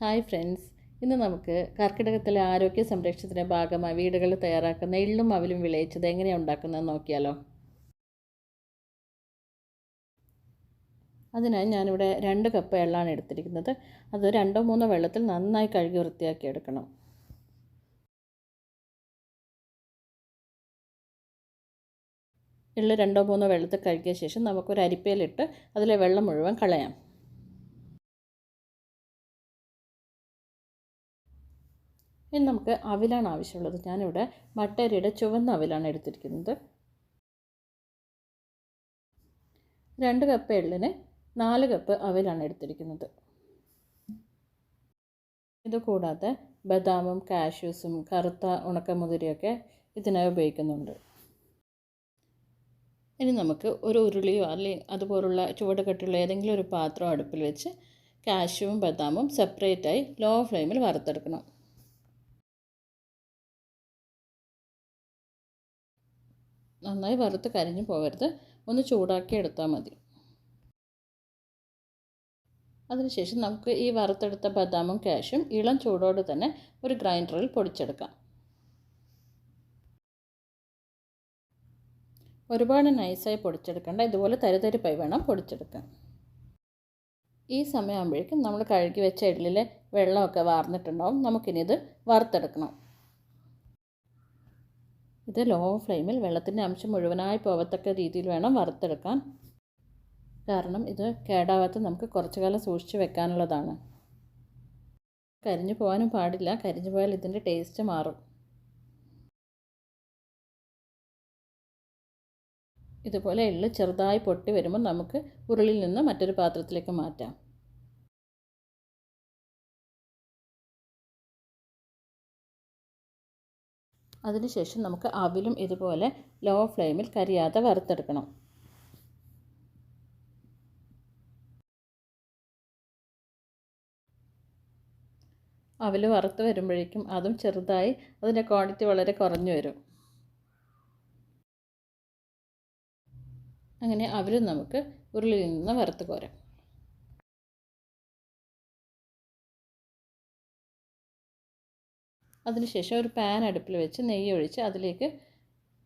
Hi friends. ഇന്ന് നമുക്ക് കർക്കിടകത്തിലെ ആരോഗ്യ സംരക്ഷണത്തിന്റെ ഭാഗമായി വീടുകളിൽ തയ്യാറാക്കുന്ന എള്ളും അവലും വിളയിച്ചത് എങ്ങനെയാണ് ഉണ്ടാക്കുന്നത് നോക്കിയാലോ. അതിനായി ഞാനിവിടെ രണ്ട് കപ്പ് എള്ളാണ് എടുത്തിരിക്കുന്നത്. അത് രണ്ടോ മൂന്നോ വെള്ളത്തിൽ നന്നായി കഴുകി വൃത്തിയാക്കി എടുക്കണം. എള്ള് രണ്ടോ മൂന്നോ വെള്ളത്തിൽ കഴുകിയ ശേഷം നമുക്കൊരു അരിപ്പയിലിട്ട് അതിലെ വെള്ളം മുഴുവൻ കളയാം. ഇനി നമുക്ക് അവിലാണ് ആവശ്യമുള്ളത്. ഞാനിവിടെ മട്ടരിയുടെ ചുവന്ന അവിലാണ് എടുത്തിരിക്കുന്നത്. രണ്ട് കപ്പ് എള്ളിന് നാല് കപ്പ് അവിലാണ് എടുത്തിരിക്കുന്നത്. ഇതുകൂടാതെ ബദാമും കാഷ്യൂസും കറുത്ത ഉണക്കമുതിരിയൊക്കെ ഇതിനായി ഉപയോഗിക്കുന്നുണ്ട്. ഇനി നമുക്ക് ഒരു ഉരുളിയോ അല്ലെങ്കിൽ അതുപോലുള്ള ചുവട് കെട്ടുള്ള ഏതെങ്കിലും ഒരു പാത്രം അടുപ്പിൽ വെച്ച് കാഷ്യൂവും ബദാമും സെപ്പറേറ്റായി ലോ ഫ്ലെയിമിൽ വറുത്തെടുക്കണം. നന്നായി വറുത്ത് കരിഞ്ഞു പോകരുത്. ഒന്ന് ചൂടാക്കി എടുത്താൽ മതി. അതിനുശേഷം നമുക്ക് ഈ വറുത്തെടുത്ത ബദാമും കാഷും ഇളം ചൂടോടെ തന്നെ ഒരു ഗ്രൈൻഡറിൽ പൊടിച്ചെടുക്കാം. ഒരുപാട് നൈസായി പൊടിച്ചെടുക്കേണ്ട. ഇതുപോലെ തരിതരിപ്പായി വേണം പൊടിച്ചെടുക്കാൻ. ഈ സമയമാകുമ്പോഴേക്കും നമ്മൾ കഴുകി വെച്ച ഇഡ്ഡലിലെ വെള്ളമൊക്കെ വാർന്നിട്ടുണ്ടാവും. നമുക്കിനി ഇത് വറുത്തെടുക്കണം. ഇത് ലോ ഫ്ലെയിമിൽ വെള്ളത്തിന്റെ അംശം മുഴുവനായി പോകത്തക്ക രീതിയിൽ വേണം വറുത്തെടുക്കാൻ. കാരണം ഇത് കേടാവാത്ത നമുക്ക് കുറച്ചു കാലം സൂക്ഷിച്ച് വെക്കാനുള്ളതാണ്. കരിഞ്ഞു പോകാനും പാടില്ല. കരിഞ്ഞു പോയാൽ ഇതിന്റെ ടേസ്റ്റ് മാറും. ഇതുപോലെ എള്ള് ചെറുതായി പൊട്ടി വരുമ്പോൾ നമുക്ക് ഉരുളിൽ നിന്ന് മറ്റൊരു പാത്രത്തിലേക്ക് മാറ്റാം. അതിനുശേഷം നമുക്ക് അവിലും ഇതുപോലെ ലോ ഫ്ലെയിമിൽ കരിയാതെ വറുത്തെടുക്കണം. അവൽ വറുത്ത് വരുമ്പോഴേക്കും അതും ചെറുതായി അതിന്റെ ക്വാണ്ടിറ്റി വളരെ കുറഞ്ഞു വരും. അങ്ങനെ അവലും നമുക്ക് ഉരുളിയിൽ നിന്ന് വറുത്ത് കോരാം. അതിനുശേഷം ഒരു പാൻ അടുപ്പിൽ വെച്ച് നെയ്യ് ഒഴിച്ച് അതിലേക്ക്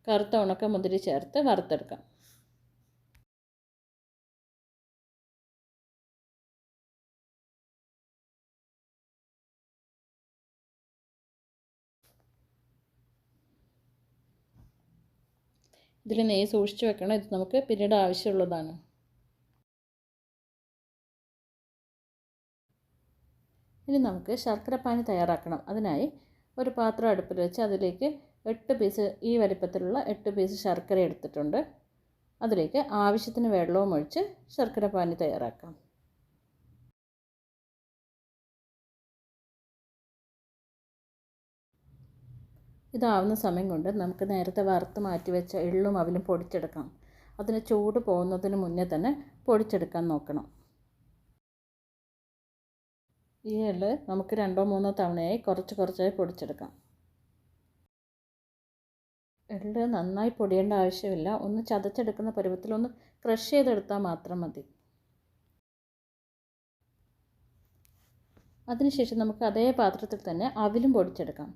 കറുത്ത ഉണക്ക മുതിരി ചേർത്ത് വറുത്തെടുക്കാം. ഇതിൽ നെയ്യ് സൂക്ഷിച്ച് വെക്കണം. ഇത് നമുക്ക് പിന്നീട് ആവശ്യമുള്ളതാണ്. ഇനി നമുക്ക് ശർക്കര പാനി തയ്യാറാക്കണം. അതിനായി ഒരു പാത്രം അടുപ്പിൽ വെച്ച് അതിലേക്ക് എട്ട് പീസ് ഈ വലിപ്പത്തിലുള്ള എട്ട് പീസ് ശർക്കര എടുത്തിട്ടുണ്ട്. അതിലേക്ക് ആവശ്യത്തിന് വെള്ളവും ഒഴിച്ച് ശർക്കര പാനി തയ്യാറാക്കാം. ഇതാവുന്ന സമയം കൊണ്ട് നമുക്ക് നേരത്തെ വറുത്ത് മാറ്റി വെച്ച എള്ളും അവലും പൊടിച്ചെടുക്കാം. അതിന് ചൂട് പോകുന്നതിന് മുന്നേ തന്നെ പൊടിച്ചെടുക്കാൻ നോക്കണം. ഈ എള്ള് നമുക്ക് രണ്ടോ മൂന്നോ തവണയായി കുറച്ച് കുറച്ചായി പൊടിച്ചെടുക്കാം. എള്ള് നന്നായി പൊടിയേണ്ട ആവശ്യമില്ല. ഒന്ന് ചതച്ചെടുക്കുന്ന പരുവത്തിൽ ഒന്ന് ക്രഷ് ചെയ്തെടുത്താൽ മാത്രം മതി. അതിനുശേഷം നമുക്ക് അതേ പാത്രത്തിൽ തന്നെ അവിലും പൊടിച്ചെടുക്കാം.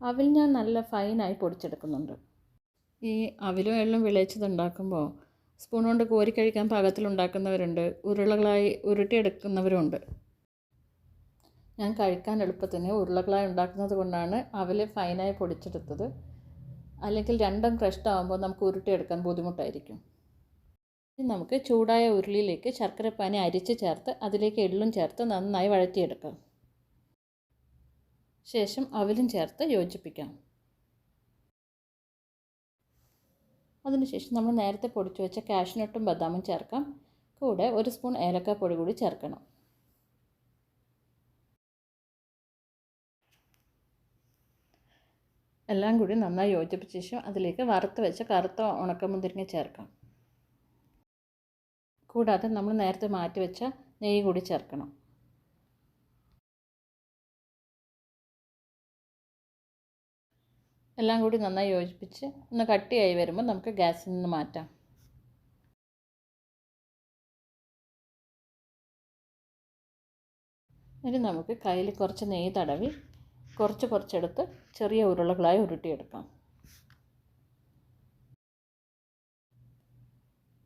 അവിൽ ഞാൻ നല്ല ഫൈനായി പൊടിച്ചെടുക്കുന്നുണ്ട്. ഈ അവിലും എള്ളും വിളയിച്ചതുണ്ടാക്കുമ്പോൾ സ്പൂൺ കൊണ്ട് കോരി കഴിക്കാൻ പാകത്തിൽ ഉണ്ടാക്കുന്നവരുണ്ട്. ഉരുളകളായി ഉരുട്ടിയെടുക്കുന്നവരുണ്ട് ഞാൻ കഴിക്കാൻ എളുപ്പത്തിന് ഉരുളകളായി ഉണ്ടാക്കുന്നത് കൊണ്ടാണ് അവൽ ഫൈനായി പൊടിച്ചെടുത്തത്. അല്ലെങ്കിൽ രണ്ടും ക്രഷ്ഡ് ആകുമ്പോൾ നമുക്ക് ഉരുട്ടിയെടുക്കാൻ ബുദ്ധിമുട്ടായിരിക്കും. ഇനി നമുക്ക് ചൂടായ ഉരുളിയിലേക്ക് ശർക്കരപ്പാനി അരിച്ച് ചേർത്ത് അതിലേക്ക് എള്ളും ചേർത്ത് നന്നായി വഴറ്റിയെടുക്കാം. ശേഷം അവലും ചേർത്ത് യോജിപ്പിക്കാം. അതിനുശേഷം നമ്മൾ നേരത്തെ പൊടിച്ചു വെച്ച കാഷ്നട്ടും ബദാമും ചേർക്കാം. കൂടെ ഒരു സ്പൂൺ ഏലക്കാപ്പൊടി കൂടി ചേർക്കണം. എല്ലാം കൂടി നന്നായി യോജിപ്പിച്ച ശേഷം അതിലേക്ക് വറുത്ത് വെച്ച കറുത്ത ഉണക്കമുന്തിരിങ്ങ ചേർക്കാം. കൂടാതെ നമ്മൾ നേരത്തെ മാറ്റി വെച്ച നെയ്യ് കൂടി ചേർക്കണം. എല്ലാം കൂടി നന്നായി യോജിപ്പിച്ച് ഒന്ന് കട്ടിയായി വരുമ്പോൾ നമുക്ക് ഗ്യാസിൽ നിന്ന് മാറ്റാം. ഇനി നമുക്ക് കയ്യിൽ കുറച്ച് നെയ്യ് തടവി കുറച്ച് കുറച്ചെടുത്ത് ചെറിയ ഉരുളകളായി ഉരുട്ടിയെടുക്കാം.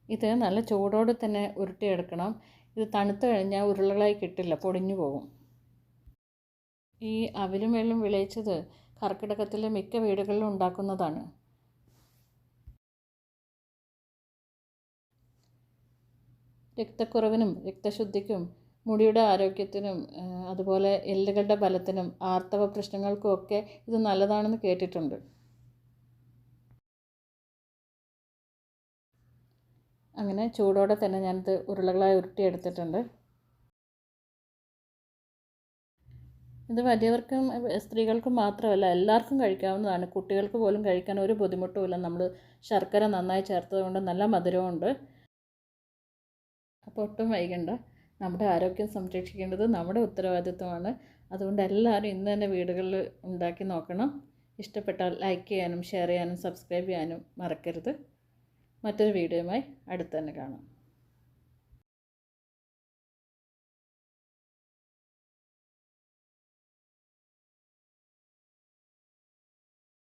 ഇത് നല്ല ചൂടോടെ തന്നെ ഉരുട്ടിയെടുക്കണം. ഇത് തണുത്ത് കഴിഞ്ഞാൽ ഉരുളകളായി കിട്ടില്ല പൊടിഞ്ഞു പോകും. ഈ അവിലും വെള്ളം വിളയിച്ചത് കർക്കിടകത്തിലെ മിക്ക വീടുകളിലും ഉണ്ടാക്കുന്നതാണ്. രക്തക്കുറവിനും രക്തശുദ്ധിക്കും മുടിയുടെ ആരോഗ്യത്തിനും അതുപോലെ എല്ലുകളുടെ ബലത്തിനും ആർത്തവ പ്രശ്നങ്ങൾക്കും ഒക്കെ ഇത് നല്ലതാണെന്ന് കേട്ടിട്ടുണ്ട്. അങ്ങനെ ചൂടോടെ തന്നെ ഞാനിത് ഉരുളകളായി ഉരുട്ടിയെടുത്തിട്ടുണ്ട്. ഇത് വലിയവർക്കും സ്ത്രീകൾക്കും മാത്രമല്ല എല്ലാവർക്കും കഴിക്കാവുന്നതാണ്. കുട്ടികൾക്ക് പോലും കഴിക്കാൻ ഒരു ബുദ്ധിമുട്ടുമില്ല നമ്മൾ ശർക്കര നന്നായി ചേർത്തത് കൊണ്ട് നല്ല മധുരമുണ്ട് അപ്പോൾ ഒട്ടും വൈകണ്ട. നമ്മുടെ ആരോഗ്യം സംരക്ഷിക്കേണ്ടത് നമ്മുടെ ഉത്തരവാദിത്വമാണ്. അതുകൊണ്ട് എല്ലാവരും ഇന്ന് തന്നെ വീടുകളിൽ ഉണ്ടാക്കി നോക്കണം. ഇഷ്ടപ്പെട്ടാൽ ലൈക്ക് ചെയ്യാനും ഷെയർ ചെയ്യാനും സബ്സ്ക്രൈബ് ചെയ്യാനും മറക്കരുത്. മറ്റൊരു വീഡിയോയുമായി അടുത്ത് തന്നെ കാണാം.